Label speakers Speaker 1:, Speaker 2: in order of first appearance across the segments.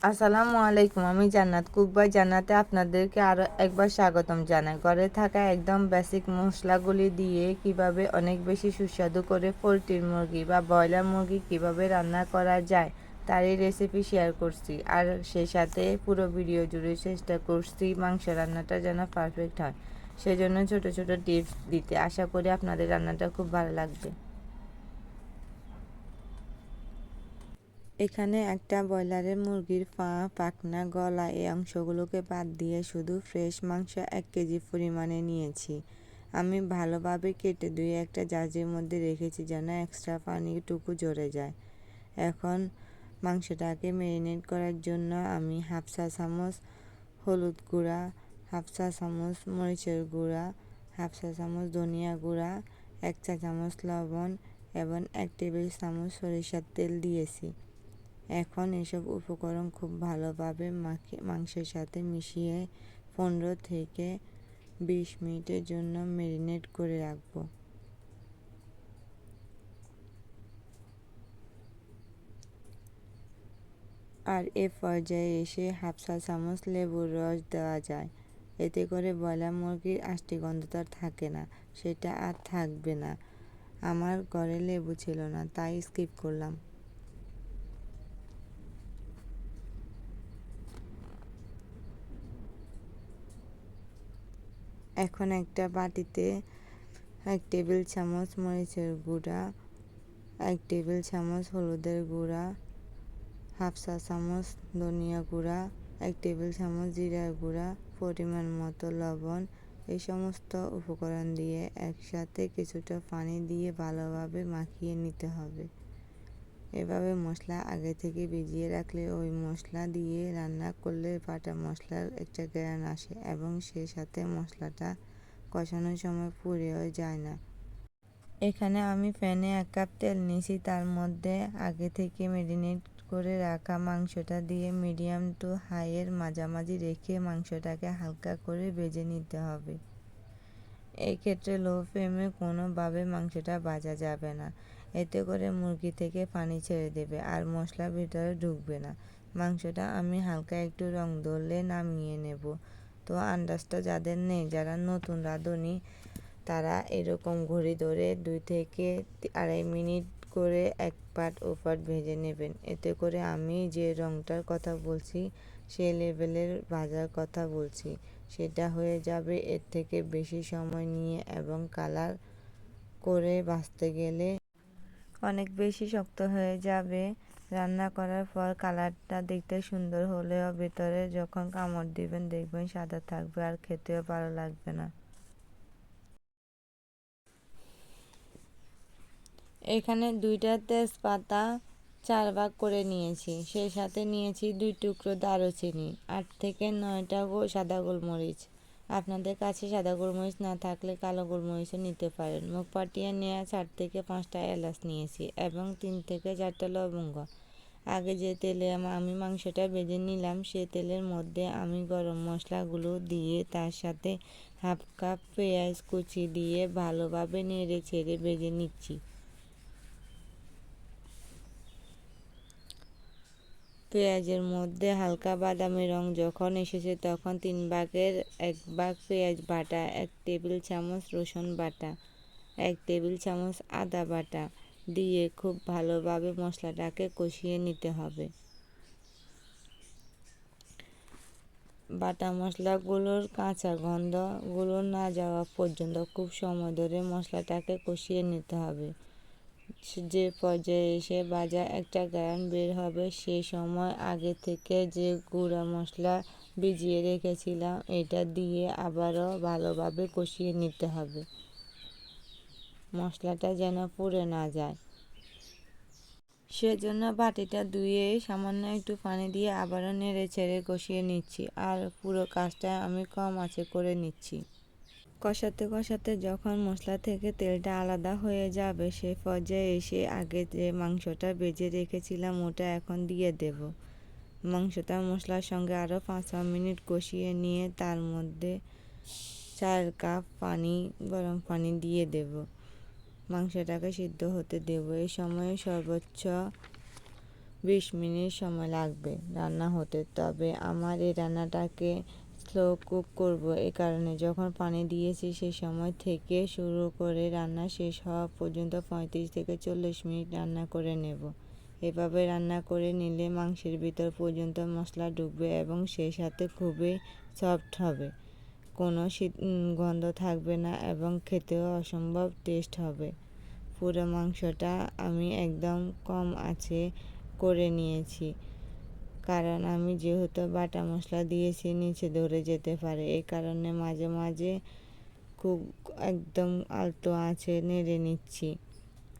Speaker 1: আসসালামু আলাইকুম, আমি জান্নাত কুকবাই জান্নাতে আপনাদেরকে আরও একবার স্বাগতম জানাই। ঘরে থাকা একদম বেসিক মশলাগুলি দিয়ে কীভাবে অনেক বেশি সুস্বাদু করে পোলট্রির মুরগি বা ব্রয়লার মুরগি কীভাবে রান্না করা যায়, তারই রেসিপি শেয়ার করছি। আর সেই সাথে পুরো ভিডিও জুড়ে চেষ্টা করছি মাংস রান্নাটা যেন পারফেক্ট হয়। সেজন্য ছোট ছোট টিপস দিতে। আশা করি আপনাদের রান্নাটা খুব ভালো লাগবে। এখানে একটা ব্রয়লারের মুরগির পা পাখনা, গলা এই অংশগুলোকে বাদ দিয়ে শুধু ফ্রেশ মাংস এক কেজি পরিমাণে নিয়েছি। আমি ভালোভাবে কেটে ধুয়ে একটা জাজির মধ্যে রেখেছি যেন এক্সট্রা পানিটুকু জড়ে যায়। এখন মাংসটাকে ম্যারিনেট করার জন্য আমি হাফ চা চামচ হলুদ গুঁড়া, হাফ চা চামচ মরিচের গুঁড়া, হাফ চা চামচ ধনিয়া গুঁড়া, এক চা চামচ লবণ এবং এক টেবিল চামচ সরিষার তেল দিয়েছি। এখন এসব উপকরণ খুব ভালোভাবে মাংসের সাথে মিশিয়ে পনেরো থেকে বিশ মিনিটের জন্য ম্যারিনেট করে রাখব। আর এ পর্যায়ে এসে হাফ চা চামচ লেবুর রস দেওয়া যায়। এতে করে ব্রয়লার মুরগির আষ্টি গন্ধটা থাকে না, সেটা আর থাকবে না। আমার ঘরে লেবু ছিল না, তাই স্কিপ করলাম। এখন একটা বাটিতে এক টেবিল চামচ মরিচের গুঁড়া, এক টেবিল চামচ হলুদের গুঁড়া, হাফ চা চামচ ধনিয়া গুঁড়া, এক টেবিল চামচ জিরার গুঁড়া, পরিমাণ মতো লবণ। এই সমস্ত উপকরণ দিয়ে একসাথে কিছুটা পানি দিয়ে ভালোভাবে মাখিয়ে নিতে হবে। এভাবে মশলা আগে থেকে ভিজিয়ে রাখলে ওই মশলা দিয়ে রান্না করলে বাটা মশলার একটা গ্রান আসে এবং সে সাথে মশলাটা কষানোর সময় পুড়েও যায় না। এখানে আমি প্যানে এক কাপ তেল নিয়েছি, তার মধ্যে আগে থেকে ম্যারিনেট করে রাখা মাংসটা দিয়ে মিডিয়াম টু হাইয়ের মাঝামাঝি রেখে মাংসটাকে হালকা করে ভেজে নিতে হবে। এই ক্ষেত্রে লো ফ্লেমে কোনোভাবে মাংসটা ভাজা যাবে না। এতে করে মুরগি থেকে পানি ছেড়ে দেবে আর মশলা ভিতরে ঢুকবে না। মাংসটা আমি হালকা একটু রং ধরলে নামিয়ে নেব। তো আন্দাজটা যাদের নেই, যারা নতুন রাঁধুনি, তারা এরকম ঘড়ি ধরে দুই থেকে আড়াই মিনিট করে এক পাট ও পাট ভেজে নেবেন। এতে করে আমি যে রংটার কথা বলছি, সে লেভেলের ভাজার কথা বলছি, সেটা হয়ে যাবে এর থেকে বেশি সময় নিয়ে এবং কালার করে ভাজতে গেলে অনেক বেশি শক্ত হয়ে যাবে। রান্না করার পর কালারটা দেখতে সুন্দর হলেও ভেতরে যখন কামড় দিবেন দেখবেন সাদা থাকবে আর খেতেও ভালো লাগবে না। এখানে দুইটা তেজপাতা চার ভাগ করে নিয়েছি। সেই সাথে নিয়েছি দুই টুকরো দারুচিনি, আট থেকে নয়টা সাদা গোলমরিচ। আপনাদের কাছে সাদা গোলমরিচ না থাকলে কালো গোলমরিচও নিতে পারেন। মুখ পাটিয়ে নেওয়া চার থেকে পাঁচটা এলাচ নিয়েছি এবং তিন থেকে চারটা লবঙ্গ। আগে যে তেলে আমি মাংসটা ভেজে নিলাম, সে তেলের মধ্যে আমি গরম মশলাগুলো দিয়ে তার সাথে হাফ কাপ পেঁয়াজ কুচি দিয়ে ভালোভাবে নেড়ে ছেড়ে ভেজে নিচ্ছি। পেঁয়াজের মধ্যে হালকা বাদামি রং যখন এসেছে তখন তিন ভাগের এক ভাগ পেঁয়াজ বাটা, এক টেবিল চামচ রসুন বাটা, এক টেবিল চামচ আদা বাটা দিয়ে খুব ভালোভাবে মশলাটাকে কষিয়ে নিতে হবে। বাটা মশলাগুলোর কাঁচা গন্ধগুলো না যাওয়া পর্যন্ত খুব সময় ধরে মশলাটাকে কষিয়ে নিতে হবে। যে পর্যায়ে এসে ভাজা একটা গান বের হবে সেই সময় আগে থেকে যে গুঁড়া মশলা ভিজিয়ে রেখেছিলাম, এটা দিয়ে আবারও ভালোভাবে কষিয়ে নিতে হবে। মশলাটা যেন পুড়ে না যায়। সেজন্য বাটিটা ধুয়ে সামান্য একটু পানি দিয়ে আবারও নেড়ে ছেড়ে কষিয়ে নিচ্ছি, আর পুরো কাজটা আমি কম আছে করে নিচ্ছি। কষাতে কষাতে যখন মশলা থেকে তেলটা আলাদা হয়ে যাবে, সে পর্যায়ে এসে আগে যে মাংসটা বেজে রেখেছিলাম, ওটা এখন দিয়ে দেব। মাংসটা মশলার সঙ্গে আরও পাঁচ ছ মিনিট কষিয়ে নিয়ে তার মধ্যে চার কাপ পানি, গরম পানি দিয়ে দেব। মাংসটাকে সিদ্ধ হতে দেব। এই সময়ে সর্বোচ্চ বিশ মিনিট সময় লাগবে রান্না হতে। তবে আমার এই রান্নাটাকে স্লো কুক করব। এ কারণে যখন পানি দিয়েছি সেই সময় থেকে শুরু করে রান্না শেষ হওয়া পর্যন্ত পঁয়ত্রিশ থেকে চল্লিশ মিনিট রান্না করে নেব। এভাবে রান্না করে নিলে মাংসের ভিতর পর্যন্ত মশলা ঢুকবে এবং সেই সাথে খুবই সফট হবে। কোনো শীত গন্ধ থাকবে না এবং খেতেও অসম্ভব টেস্ট হবে। পুরো মাংসটা আমি একদম কম আছে করে নিয়েছি। কারণ আমি যেহেতু বাটা মশলা দিয়েছি, নিচে ধরে যেতে পারে। এই কারণে মাঝে মাঝে খুব একদম আলতো আছে নেড়ে নিচ্ছি,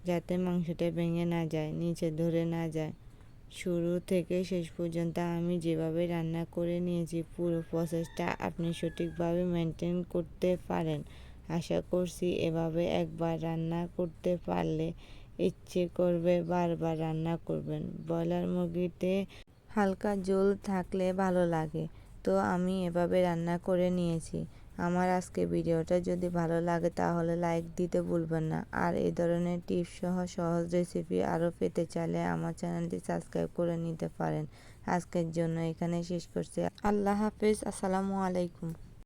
Speaker 1: যাতে মাংসটা ভেঙে না যায়, নিচে ধরে না যায়। শুরু থেকে শেষ পর্যন্ত আমি যেভাবে রান্না করে নিয়েছি, পুরো প্রসেসটা আপনি সঠিকভাবে মেনটেন করতে পারেন। আশা করছি এভাবে একবার রান্না করতে পারলে ইচ্ছে করবে বারবার রান্না করবেন। ব্রয়লার মুরগিতে হালকা জল থাকলে ভালো লাগে। তো আমি এভাবে রান্না করে নিয়েছি। আমার আজকে ভিডিওটা যদি ভালো লাগে তাহলে লাইক দিতে ভুলবেন না। আর এই ধরনের টিপস সহ সহজ রেসিপি আরও পেতে চাইলে আমার চ্যানেলটি সাবস্ক্রাইব করে নিতে পারেন। আজকের জন্য এখানে শেষ করছি। আল্লাহ হাফিজ। আসসালামু আলাইকুম।